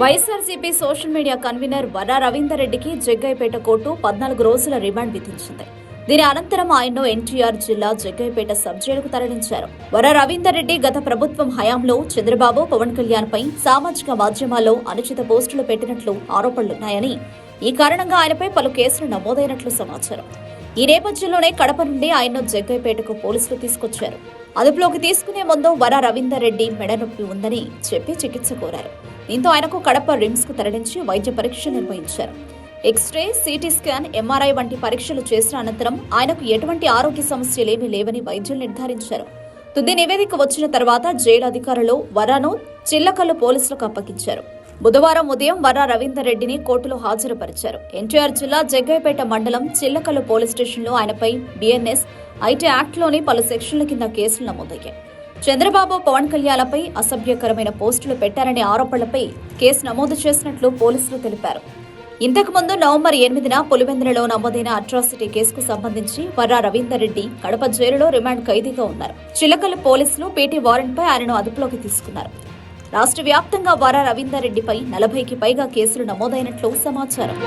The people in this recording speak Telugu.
వైఎస్ఆర్సీపీ సోషల్ మీడియా కన్వీనర్ వర రవీందర్ రెడ్డికి జగ్గైపేట కోర్టు పద్నాలుగు రోజుల రిమాండ్ విధించింది. దీని అనంతరం ఆయన్ను ఎన్టీఆర్ జిల్లా జగ్గైపేట సబ్ జైలుకు తరలించారు. వర రవీందర్ రెడ్డి గత ప్రభుత్వం హయాంలో చంద్రబాబు పవన్ కళ్యాణ్ పై సామాజిక మాధ్యమాల్లో అనుచిత పోస్టులు పెట్టినట్లు ఆరోపణలున్నాయని ఈ కారణంగా ఆయనపై పలు కేసులు నమోదైనట్లు సమాచారం. ఈ నేపథ్యంలోనే కడప నుండి ఆయన్ను జగ్గైపేటకు పోలీసులు తీసుకొచ్చారు. అదుపులోకి తీసుకునే ముందు వర రవీందర్ రెడ్డి మెడ నొప్పి ఉందని చెప్పి చికిత్స కోరారు. దీంతో ఆయనకు కడప రిమ్స్కు తరలించి వైద్య పరీక్షలు నిర్వహించారు. ఎక్స్రే సిటీ స్కాన్ ఎంఆర్ఐ వంటి పరీక్షలు చేసిన అనంతరం ఆయనకు ఎటువంటి ఆరోగ్య సమస్యలేమీ లేవని వైద్యులు నిర్ధారించారు. తుది నివేదిక వచ్చిన తర్వాత జైలు అధికారులు వరాను చిల్లకల్లు పోలీసులకు అప్పగించారు. బుధవారం ఉదయం వర రవీందర్ రెడ్డిని కోర్టులో హాజరుపరిచారు. ఎన్టీఆర్ జిల్లా జగ్గైపేట మండలం చిల్లకల్లు పోలీస్ స్టేషన్లో ఆయనపై బిఎన్ఎస్ ఐటీ యాక్ట్లోని పలు సెక్షన్ల కింద కేసులు నమోదయ్యాయి. చంద్రబాబు పవన్ కళ్యాణ్లపై అసభ్యకరమైన పోస్టులు పెట్టారనే ఆరోపణలపై కేసు నమోదు చేసినట్లు పోలీసులు తెలిపారు. ఇంతకుముందు నవంబర్ ఎనిమిదిన పులివెందులలో నమోదైన అట్రాసిటీ కేసుకు సంబంధించి వర్రా రవీందర్ రెడ్డి కడప జైలులో రిమాండ్ ఖైదీగా ఉన్నారు. చిలకల పోలీసులు పీటీ వారెంట్పై ఆయనను అదుపులోకి తీసుకున్నారు. రాష్ట్ర వ్యాప్తంగా వర్రా రవీందర్ రెడ్డిపై నలభైకి పైగా కేసులు నమోదైనట్లు సమాచారం.